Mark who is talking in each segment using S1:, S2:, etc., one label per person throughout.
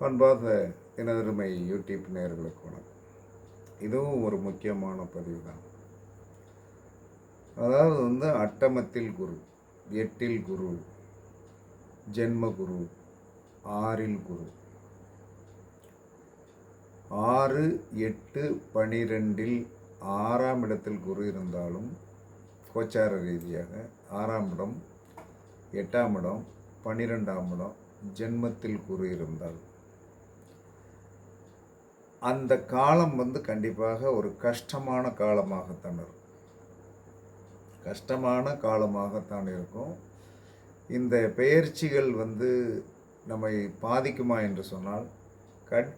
S1: அன்பார்ந்த எனதருமை யூடியூப் நேர்களுக்கு வணக்கம். இதுவும் ஒரு முக்கியமான பதிவு தான் அதாவது வந்து அட்டமத்தில் குரு எட்டில் குரு ஜென்ம குரு ஆறில் குரு. ஆறு எட்டு பனிரெண்டில் ஆறாம் இடத்தில் குரு இருந்தாலும் கோச்சார ரீதியாக ஆறாம் இடம் எட்டாம் இடம் பன்னிரெண்டாம் இடம் ஜென்மத்தில் குரு இருந்தால் அந்த காலம் வந்து கண்டிப்பாக ஒரு கஷ்டமான காலமாகத்தான் இருக்கும். கஷ்டமான காலமாகத்தான் இருக்கும். இந்த பெயர்ச்சிகள் வந்து நம்மை பாதிக்குமா என்று சொன்னால் கண்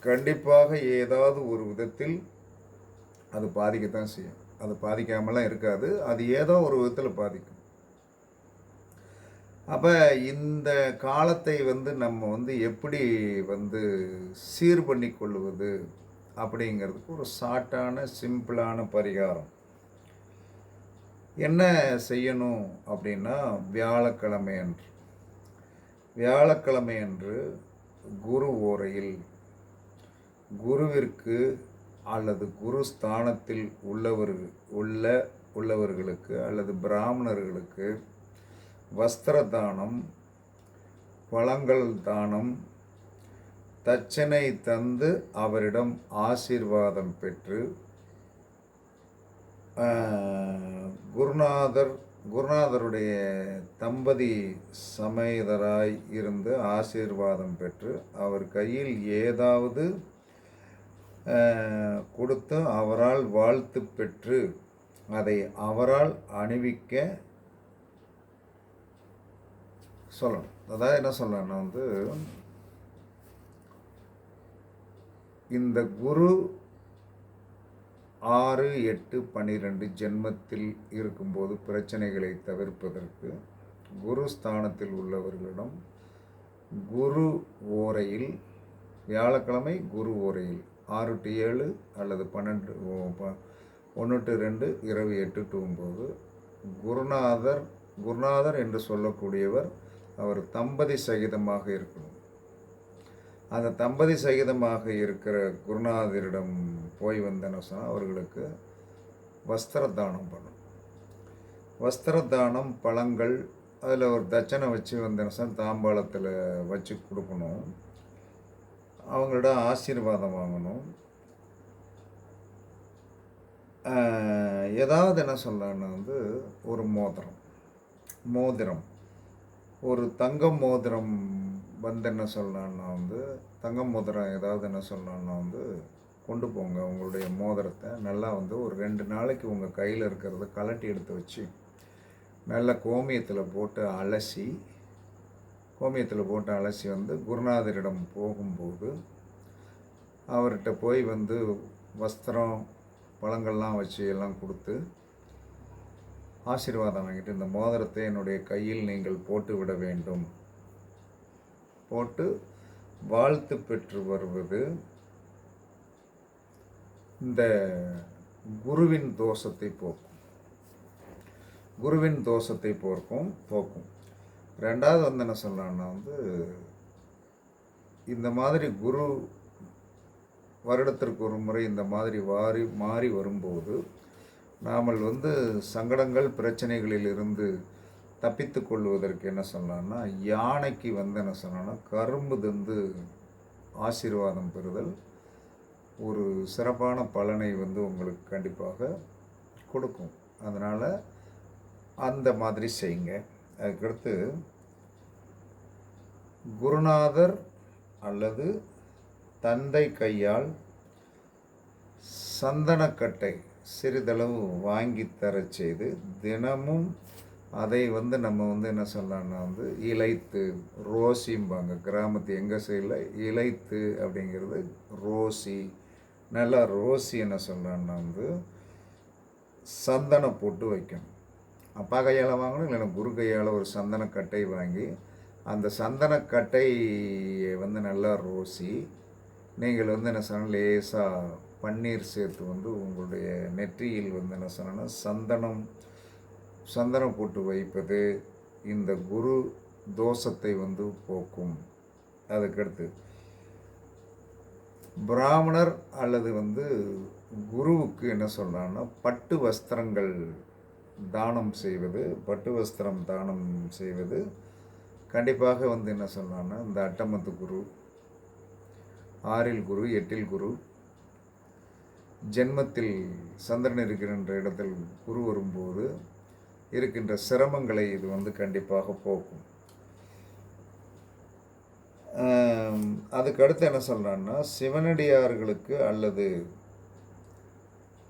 S1: கண்டிப்பாக ஏதாவது ஒரு விதத்தில் அது பாதிக்கத்தான் செய்யும். அது பாதிக்காமலாம் இருக்காது. அது ஏதோ ஒரு விதத்தில் பாதிக்கும். அப்போ இந்த காலத்தை வந்து நம்ம வந்து எப்படி வந்து சீர் பண்ணி கொள்வது அப்படிங்கிறதுக்கு ஒரு ஷார்ட்டான சிம்பிளான பரிகாரம். என்ன செய்யணும் அப்படின்னா வியாழக்கிழமை அன்று. வியாழக்கிழமை அன்று குரு ஓரையில் குருவிற்கு அல்லது குரு ஸ்தானத்தில் உள்ளவர்கள் உள்ள உள்ளவர்களுக்கு அல்லது பிராமணர்களுக்கு வஸ்திர தானம் பழங்கள் தானம் தச்சனை தந்து அவரிடம் ஆசீர்வாதம் பெற்று குருநாதர் குருநாதருடைய தம்பதி சமேதராய் இருந்து ஆசீர்வாதம் பெற்று அவர் கையில் ஏதாவது கொடுத்து அவரால் வாழ்த்து பெற்று அதை அவரால் அணிவிக்க சொல்லணும். அதாவது என்ன சொல்லணும்னா வந்து இந்த குரு ஆறு எட்டு பன்னிரெண்டு ஜென்மத்தில் இருக்கும்போது பிரச்சனைகளை தவிர்ப்பதற்கு குரு ஸ்தானத்தில் உள்ளவர்களிடம் குரு ஓரையில் வியாழக்கிழமை குரு ஓரையில் ஆறு டு ஏழு அல்லது பன்னெண்டு ஒன்று டு ரெண்டு இரவு எட்டு டு ஒம்பது குருநாதர் குருநாதர் என்று சொல்லக்கூடியவர் அவர் தம்பதி சகிதமாக இருக்கணும் அந்த தம்பதி சகிதமாக இருக்கிற குருநாதரிடம் போய் வந்தேன்னு சொன்னால் அவர்களுக்கு வஸ்திர தானம் பண்ணணும் வஸ்திர தானம் பழங்கள் அதில் ஒரு தட்சணை வச்சு வந்தேன்னு சொன்னால் தாம்பாளத்தில் வச்சு கொடுக்கணும். அவங்களோட ஆசீர்வாதம் வாங்கணும். ஏதாவது என்ன சொல்லலாம்னா வந்து ஒரு மோதிரம். மோதிரம். ஒரு தங்கம் மோதிரம் வந்து என்ன சொல்லலான்னா வந்து தங்கம் மோதிரம் ஏதாவது என்ன சொல்லலான்னா வந்து கொண்டு போங்க. உங்களுடைய மோதிரத்தை நல்லா வந்து ஒரு ரெண்டு நாளைக்கு உங்கள் கையில் இருக்கிறத கலட்டி எடுத்து வச்சு நல்ல கோமியத்தில் போட்டு அலசி கோமியத்தில் போட்டு அலசி வந்து குருநாதரிடம் போகும்போது அவர்கிட்ட போய் வந்து வஸ்திரம் பழங்கள்லாம் வச்சு எல்லாம் கொடுத்து ஆசீர்வாதம் வாங்கிட்டு இந்த மோதிரத்தை என்னுடைய கையில் நீங்கள் போட்டு விட வேண்டும். போட்டு வாழ்த்து பெற்று வருவது இந்த குருவின் தோஷத்தை போக்கும். குருவின் தோஷத்தை போக்கும் போக்கும். ரெண்டாவது வந்து என்ன சொல்லலாம்னா வந்து இந்த மாதிரி குரு வருடத்திற்கு ஒரு முறை இந்த மாதிரி வாரி மாறி வரும்போது நாமல் வந்து சங்கடங்கள் பிரச்சனைகளில் இருந்து தப்பித்து கொள்வதற்கு என்ன சொல்லலாம்னா யானைக்கு வந்து என்ன சொல்லலாம்னா கரும்பு தந்து ஆசீர்வாதம் பெறுதல். ஒரு சிறப்பான பலனை வந்து உங்களுக்கு கண்டிப்பாக கொடுக்கும். அதனால் அந்த மாதிரி செய்யுங்க. அதுக்கடுத்து குருநாதர் அல்லது தந்தை கையால் சந்தனக்கட்டை சிறிதளவு வாங்கி தர செய்து தினமும் அதை வந்து நம்ம வந்து என்ன சொல்லலாம்னா வந்து இலைத்து ரோசிம்பாங்க. கிராமத்து எங்கள் சைடில் இலைத்து அப்படிங்கிறது ரோசி. நல்லா ரோசி என்ன சொல்லலாம்னா வந்து சந்தனம் போட்டு வைக்கணும். அப்பா கையால் வாங்கணும் இல்லைன்னா குரு கையால் ஒரு சந்தனக்கட்டை வாங்கி அந்த சந்தனக்கட்டையை வந்து நல்லா ரோசி. நீங்கள் வந்து என்ன சொன்னால் லேசாக பன்னீர் சேர்த்து வந்து உங்களுடைய நெற்றியில் வந்து என்ன சொன்னோன்னா சந்தனம் சந்தனம் போட்டு வைப்பது இந்த குரு தோஷத்தை வந்து போக்கும். அதுக்கடுத்து பிராமணர் அல்லது வந்து குருவுக்கு என்ன சொல்கிறாங்கன்னா பட்டு வஸ்திரங்கள் தானம் செய்வது பட்டு வஸ்திரம் தானம் செய்வது. கண்டிப்பாக வந்து என்ன சொல்கிறாங்கன்னா இந்த அட்டமத்து குரு ஆறில் குரு எட்டில் குரு ஜென்மத்தில் சந்திரன் இருக்கின்ற இடத்தில் குரு வரும்போது இருக்கின்ற சிரமங்களை இது வந்து கண்டிப்பாக போக்கும். அதுக்கு அடுத்து என்ன சொல்கிறான்னா சிவனடியார்களுக்கு அல்லது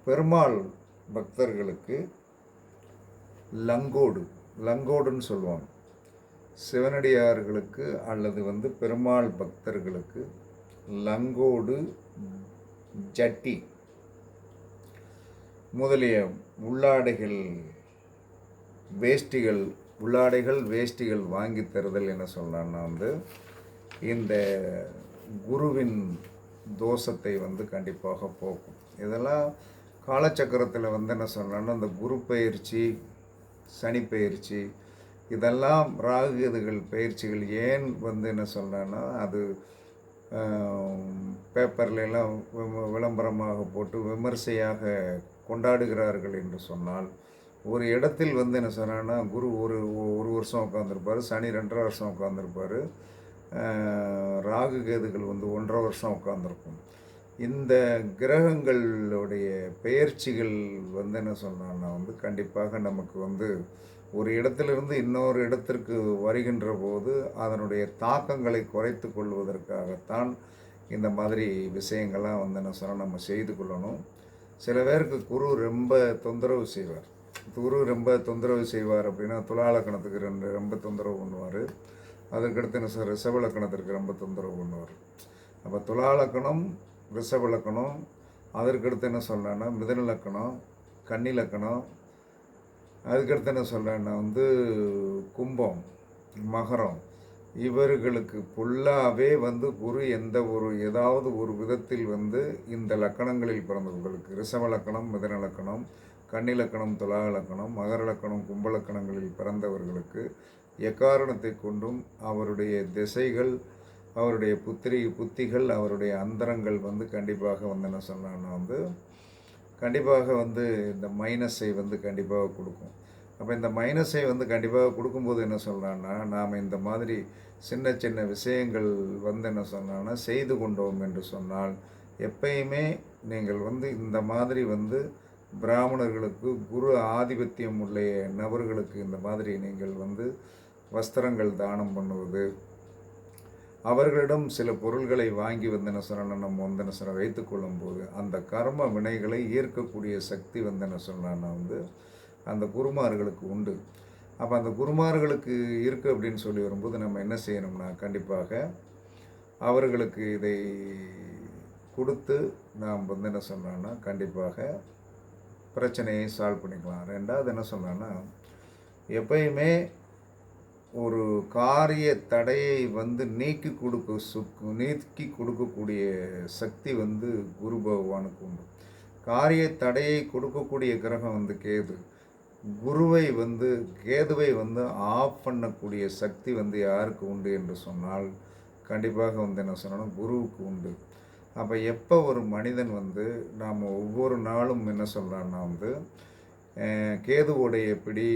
S1: பெருமாள் பக்தர்களுக்கு லங்கோடு லங்கோடுன்னு சொல்லுவாங்க. சிவனடியார்களுக்கு அல்லது வந்து பெருமாள் பக்தர்களுக்கு லங்கோடு ஜட்டி முதலிய உள்ளாடைகள் வேஷ்டிகள் உள்ளாடைகள் வேஷ்டிகள் வாங்கி தருதல் என்ன சொல்லலாம்னா வந்து இந்த குருவின் தோஷத்தை வந்து கண்டிப்பாக போக்கும். இதெல்லாம் காலச்சக்கரத்தில் வந்து என்ன சொல்லலாம்னா இந்த குரு பயிற்சி சனி பயிற்சி இதெல்லாம் ராகு இதுகள் பயிற்சிகள் ஏன் வந்து என்ன சொல்கிறேன்னா அது பேப்பர்ல எல்லாம் விளம்பரமாக போட்டு விமர்சையாக கொண்டாடுகிறார்கள் என்று சொன்னால் ஒரு இடத்தில் வந்து என்ன சொன்னான்னா குரு ஒரு ஒரு வருஷம் உட்காந்துருப்பார் சனி ரெண்டரை வருஷம் உட்காந்துருப்பார் ராகு கேதுகள் வந்து ஒன்றரை வருஷம் உட்காந்துருக்கும் இந்த கிரகங்களுடைய பெயர்ச்சிகள் வந்து என்ன சொன்னான்னா வந்து கண்டிப்பாக நமக்கு வந்து ஒரு இடத்திலிருந்து இன்னொரு இடத்திற்கு வருகின்ற போது அதனுடைய தாக்கங்களை குறைத்து கொள்வதற்காகத்தான் இந்த மாதிரி விஷயங்கள்லாம் வந்து என்ன சொன்னால் நம்ம செய்து கொள்ளணும். சில பேருக்கு குரு ரொம்ப தொந்தரவு செய்வார். குரு ரொம்ப தொந்தரவு செய்வார் அப்படின்னா துலாலக்கணத்துக்கு ரெண்டு ரொம்ப தொந்தரவு பண்ணுவார். அதுக்கடுத்து என்ன சார் ரிஷபலக்கணத்திற்கு ரொம்ப தொந்தரவு பண்ணுவார். அப்போ துலாலக்கணம் ரிஷபலக்கணம் அதற்கடுத்து என்ன சொல்கிறேன்னா மிதனலக்கணம் கன்னிலக்கணம் அதுக்கடுத்து என்ன சொல்கிறேன்னா வந்து கும்பம் மகரம் இவர்களுக்கு ஃபுல்லாகவே வந்து குரு எந்த ஒரு ஏதாவது ஒரு விதத்தில் வந்து இந்த லக்கணங்களில் பிறந்தவர்களுக்கு ரிஷப லக்கணம் மிதன லக்கணம் கன்னிலக்கணம் துலா லக்கணம் மகர லக்கணம் கும்பலக்கணங்களில் பிறந்தவர்களுக்கு எக்காரணத்தை கொண்டும் அவருடைய திசைகள் அவருடைய புத்திரி புத்திகள் அவருடைய அந்தரங்கள் வந்து கண்டிப்பாக வந்து என்ன சொன்னான்னா வந்து கண்டிப்பாக வந்து இந்த மைனஸை வந்து கண்டிப்பாக கொடுக்கும். அப்போ இந்த மைனஸை வந்து கண்டிப்பாக கொடுக்கும்போது என்ன சொல்கிறான்னா நாம் இந்த மாதிரி சின்ன சின்ன விஷயங்கள் வந்து என்ன சொன்னான்னா செய்து கொண்டோம் என்று சொன்னால் எப்பயுமே நீங்கள் வந்து இந்த மாதிரி வந்து பிராமணர்களுக்கு குரு ஆதிபத்தியம் உள்ள நபர்களுக்கு இந்த மாதிரி நீங்கள் வந்து வஸ்திரங்கள் தானம் பண்ணுவது அவர்களிடம் சில பொருள்களை வாங்கி வந்து என்ன சொன்னால் நம்ம வந்து என்ன சொன்ன வைத்துக்கொள்ளும் போது அந்த கர்ம வினைகளை ஈர்க்கக்கூடிய சக்தி வந்து என்ன சொன்னான்னா வந்து அந்த குருமார்களுக்கு உண்டு. அப்போ அந்த குருமார்களுக்கு இருக்குது அப்படின்னு சொல்லி வரும்போது நம்ம என்ன செய்யணும்னா கண்டிப்பாக அவர்களுக்கு இதை கொடுத்து நாம் வந்து என்ன சொன்னோன்னா கண்டிப்பாக பிரச்சனையை சால்வ் பண்ணிக்கலாம். ரெண்டாவது என்ன சொன்னோன்னா எப்பயுமே ஒரு காரிய தடையை வந்து நீக்கி கொடுக்க சுக்கு நீக்கி கொடுக்கக்கூடிய சக்தி வந்து குரு பகவானுக்கு உண்டு. காரிய தடையை கொடுக்கக்கூடிய கிரகம் வந்து கேது. குருவை வந்து கேதுவை வந்து ஆஃப் பண்ணக்கூடிய சக்தி வந்து யாருக்கு உண்டு என்று சொன்னால் கண்டிப்பாக வந்து என்ன சொன்னாலும் குருவுக்கு உண்டு. அப்போ எப்போ ஒரு மனிதன் வந்து நாம் ஒவ்வொரு நாளும் என்ன சொல்கிறான்னா வந்து கேதுவுடைய பிடி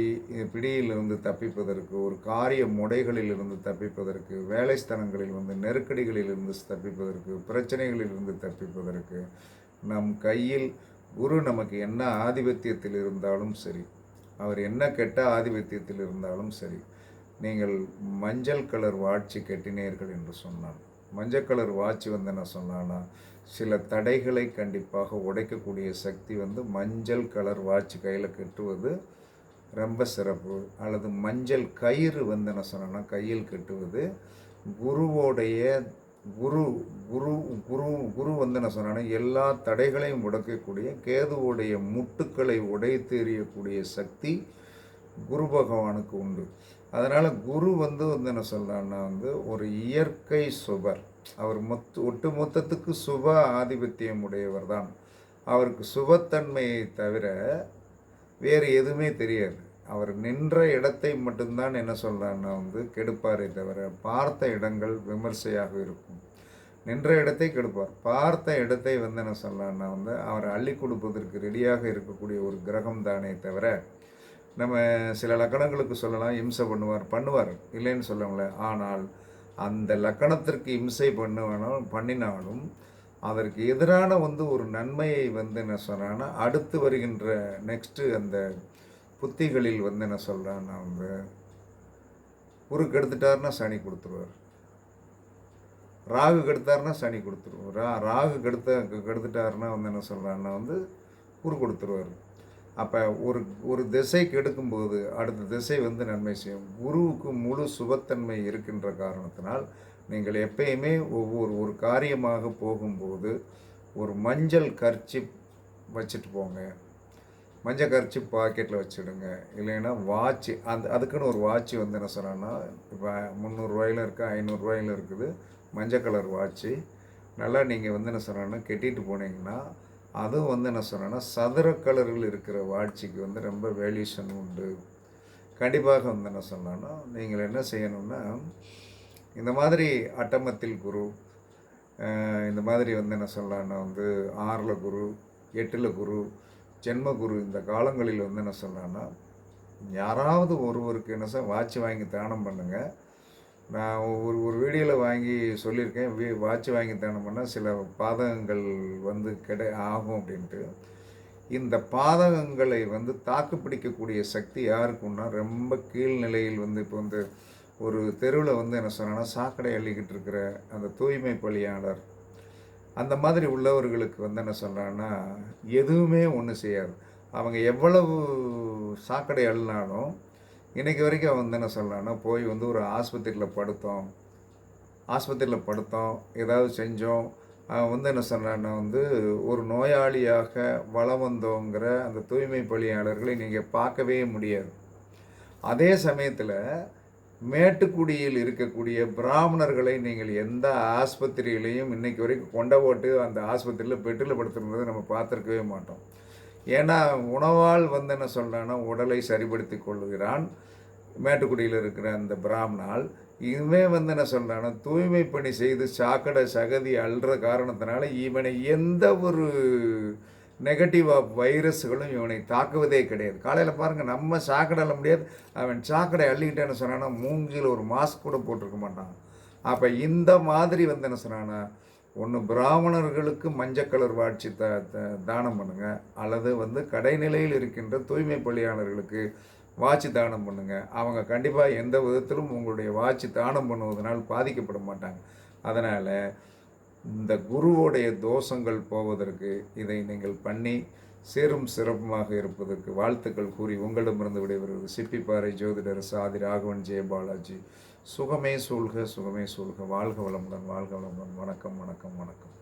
S1: பிடியிலிருந்து தப்பிப்பதற்கு ஒரு காரிய முடைகளிலிருந்து தப்பிப்பதற்கு வேலை ஸ்தலங்களில் வந்து நெருக்கடிகளிலிருந்து தப்பிப்பதற்கு பிரச்சனைகளிலிருந்து தப்பிப்பதற்கு நம் கையில் குரு நமக்கு என்ன ஆதிபத்தியத்தில் இருந்தாலும் சரி அவர் என்ன கெட்ட ஆதிபத்தியத்தில் இருந்தாலும் சரி நீங்கள் மஞ்சள் கலர் வாட்சி கட்டினீர்கள் என்று சொன்னான். மஞ்சள் கலர் வாட்சி வந்து என்ன சொன்னான்னா சில தடைகளை கண்டிப்பாக உடைக்கக்கூடிய சக்தி வந்து மஞ்சள் கலர் வாட்சி கையில் கட்டுவது ரொம்ப சிறப்பு. அல்லது மஞ்சள் கயிறு வந்து என்ன சொன்னேன்னா கையில் கட்டுவது குருவோடைய குரு குரு குரு குரு வந்து என்ன சொன்னான்னா எல்லா தடைகளையும் உடைக்கக்கூடிய கேதுவுடைய முட்டுக்களை உடைத்து எறியக்கூடிய சக்தி குரு பகவானுக்கு உண்டு. அதனால் குரு வந்து வந்து என்ன சொல்கிறான்னா வந்து ஒரு இயற்கை சுபர் அவர் மொத்த ஒட்டு மொத்தத்துக்கு சுப ஆதிபத்தியம் உடையவர் தான். அவருக்கு சுபத்தன்மையை தவிர வேறு எதுவுமே தெரியாது. அவர் நின்ற இடத்தை மட்டும்தான் என்ன சொல்கிறான்னா வந்து கெடுப்பாரே தவிர பார்த்த இடங்கள் விமர்சையாக இருக்கும். நின்ற இடத்தை கெடுப்பார். பார்த்த இடத்தை வந்து என்ன சொல்லலான்னா வந்து அவர் அள்ளி கொடுப்பதற்கு ரெடியாக இருக்கக்கூடிய ஒரு கிரகம் தானே தவிர நம்ம சில லக்கணங்களுக்கு சொல்லலாம் இம்சை பண்ணுவார் பண்ணுவார். இல்லைன்னு சொல்லல ஆனால் அந்த லக்கணத்திற்கு இம்சை பண்ணுவானாலும் பண்ணினாலும் அதற்கு எதிரான வந்து ஒரு நன்மையை வந்து என்ன சொல்கிறான்னா அடுத்து வருகின்ற நெக்ஸ்ட்டு அந்த புத்திகளில் வந்து என்ன சொல்கிறான்னா வந்து குருக்கு எடுத்துட்டாருன்னா சனி கொடுத்துருவார். ராகு கெடுத்தாருன்னா சனி கொடுத்துருவார். ரா ராகு கெடுத்த கெடுத்துட்டாருன்னா வந்து என்ன சொல்கிறாருன்னா வந்து குரு கொடுத்துருவார். அப்போ ஒரு ஒரு திசை கெடுக்கும்போது அடுத்த திசை வந்து நன்மை செய்யும். குருவுக்கு முழு சுபத்தன்மை இருக்கின்ற காரணத்தினால் நீங்கள் எப்பயுமே ஒவ்வொரு ஒரு காரியமாக போகும்போது ஒரு மஞ்சள் கர்ச்சி வச்சுட்டு போங்க. மஞ்சள் கரைச்சி பாக்கெட்டில் வச்சுடுங்க. இல்லைன்னா வாட்ச்சு அந்த அதுக்குன்னு ஒரு வாட்ச் வந்து என்ன சொன்னேன்னா இப்போ முந்நூறுரூவாயில் இருக்குது ஐநூறுரூவாயில் இருக்குது. மஞ்சள் கலர் வாட்ச்சு நல்லா நீங்கள் வந்து என்ன சொல்கிறேன்னா கெட்டிட்டு போனீங்கன்னா அதுவும் வந்து என்ன சொல்கிறேன்னா சதுர கலரில் இருக்கிற வாட்சிக்கு வந்து ரொம்ப வேல்யூஷன் உண்டு. கண்டிப்பாக வந்து என்ன சொன்னேன்னா நீங்கள் என்ன செய்யணும்னா இந்த மாதிரி அட்டமத்தில் குரு இந்த மாதிரி வந்து என்ன சொல்லலான்னா வந்து ஆறில் குரு எட்டில் குரு ஜென்மகுரு இந்த காலங்களில் வந்து என்ன சொல்லலாம்னா யாராவது ஒருவருக்கு என்ன சார் வாட்ச் வாங்கி தானம் பண்ணுங்கள் நான் ஒரு ஒரு வீடியோவில் வாங்கி சொல்லியிருக்கேன் வீ வாட்ச் வாங்கி தானம் பண்ணால் சில பாதகங்கள் வந்து கிடை ஆகும் அப்படின்ட்டு. இந்த பாதகங்களை வந்து தாக்கு பிடிக்கக்கூடிய சக்தி யாருக்குன்னா ரொம்ப கீழ்நிலையில் வந்து இப்போ வந்து ஒரு தெருவில் வந்து என்ன சொன்னால் சாக்கடை அள்ளிக்கிட்டு இருக்கிற அந்த தூய்மை பணியாளர் அந்த மாதிரி உள்ளவர்களுக்கு வந்து என்ன சொல்கிறேன்னா எதுவுமே ஒன்றும் செய்யாது. அவங்க எவ்வளவு சாக்கடை அள்ளினாலும் இன்றைக்கு வரைக்கும் வந்து என்ன சொல்கிறான்னா போய் வந்து ஒரு ஆஸ்பத்திரியில் படுத்தோம் ஆஸ்பத்திரியில் படுத்தோம் ஏதாவது செஞ்சோம். அவன் வந்து என்ன சொல்கிறான்னா வந்து ஒரு நோயாளியாக வளம் வந்தோங்கிற அந்த தூய்மை பணியாளர்களை நீங்கள் பார்க்கவே முடியாது. அதே சமயத்தில் மேட்டுக்குடியில் இருக்கக்கூடிய பிராமணர்களை நீங்கள் எந்த ஆஸ்பத்திரியிலையும் இன்னைக்கு வரைக்கும் கொண்ட போட்டு அந்த ஆஸ்பத்திரியில் பெட்டில் படுத்துருந்ததை நம்ம பார்த்துருக்கவே மாட்டோம். ஏன்னா உணவால் வந்து என்ன சொல்கிறான்னா உடலை சரிபடுத்தி கொள்கிறான் மேட்டுக்குடியில் இருக்கிற அந்த பிராமணால். இவன் வந்து என்ன சொல்கிறான்னா தூய்மை பணி செய்து சாக்கடை சகதி அல்ற காரணத்தினால இவனை எந்த ஒரு நெகட்டிவ் ஆஃப் வைரஸ்களும் இவனை தாக்குவதே கிடையாது. காலையில் பாருங்கள் நம்ம சாக்கடை அள்ள முடியாது. அவன் சாக்கடை அள்ளிக்கிட்டேன்னு சொன்னான்னா மூங்கில் ஒரு மாஸ்க் கூட போட்டிருக்க மாட்டான். அப்போ இந்த மாதிரி வந்து என்ன சொன்னான்னா ஒன்று பிராமணர்களுக்கு மஞ்சள் கலர் வாட்சி த த- தானம் பண்ணுங்கள் அல்லது வந்து கடைநிலையில் இருக்கின்ற தூய்மை பணியாளர்களுக்கு வாட்சி தானம் பண்ணுங்கள் அவங்க கண்டிப்பாக எந்த விதத்திலும் உங்களுடைய வாட்சி தானம் பண்ணுவதனால் பாதிக்கப்பட மாட்டாங்க. அதனால் இந்த குருவோடைய தோஷங்கள் போவதற்கு இதை நீங்கள் பண்ணி சேரும் சிறப்புமாக இருப்பதற்கு வாழ்த்துக்கள் கூறி உங்களிடமிருந்து விடைபெறுவது சிப்பிப்பாறை ஜோதிடர் சாதி ராகவன் ஜெயபாலாஜி சுகமே சூழ்க சுகமே சூழ்க. வாழ்க வளமுடன் வாழ்க வளமுடன். வணக்கம் வணக்கம் வணக்கம்.